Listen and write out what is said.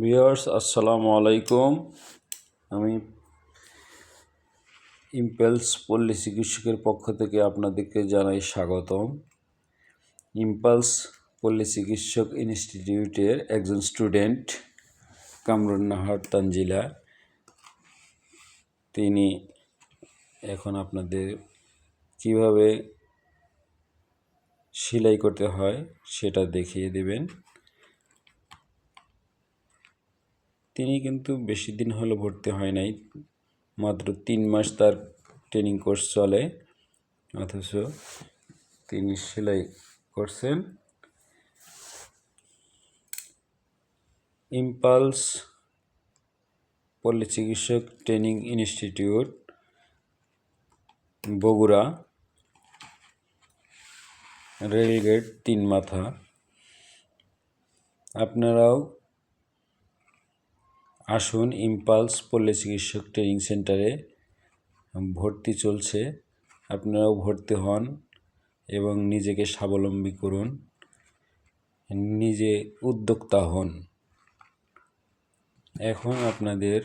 Viewers, আসসালামু আলাইকুম। আমি ইম্পালস পল্লী চিকিৎসকের পক্ষ থেকে আপনাদেরকে জানাই স্বাগতম। ইম্পালস পল্লী চিকিৎসক ইনস্টিটিউটের একজন স্টুডেন্ট কামরুন্নাহার তানজিলা। তিনি এখন আপনাদের কীভাবে সেলাই করতে হয় সেটা দেখিয়ে দেবেন। তিনি কিন্তু বেশি দিন হলো ভর্তি হয় নাই। মাত্র তিন মাস তার ট্রেনিং কোর্স চলে। অথচ তিনি সেলাই করছেন। ইম্পালস পল্লী চিকিৎসক ট্রেনিং ইনস্টিটিউট বগুড়া। রেলগেট তিন মাথা। আপনারাও আসুন, ইম্পালস পল্লী চিকিৎসক ট্রেনিং সেন্টারে ভর্তি চলছে। আপনারাও ভর্তি হন এবং নিজেকে স্বাবলম্বী করুন। নিজে উদ্যোক্তা হন। এখন আপনাদের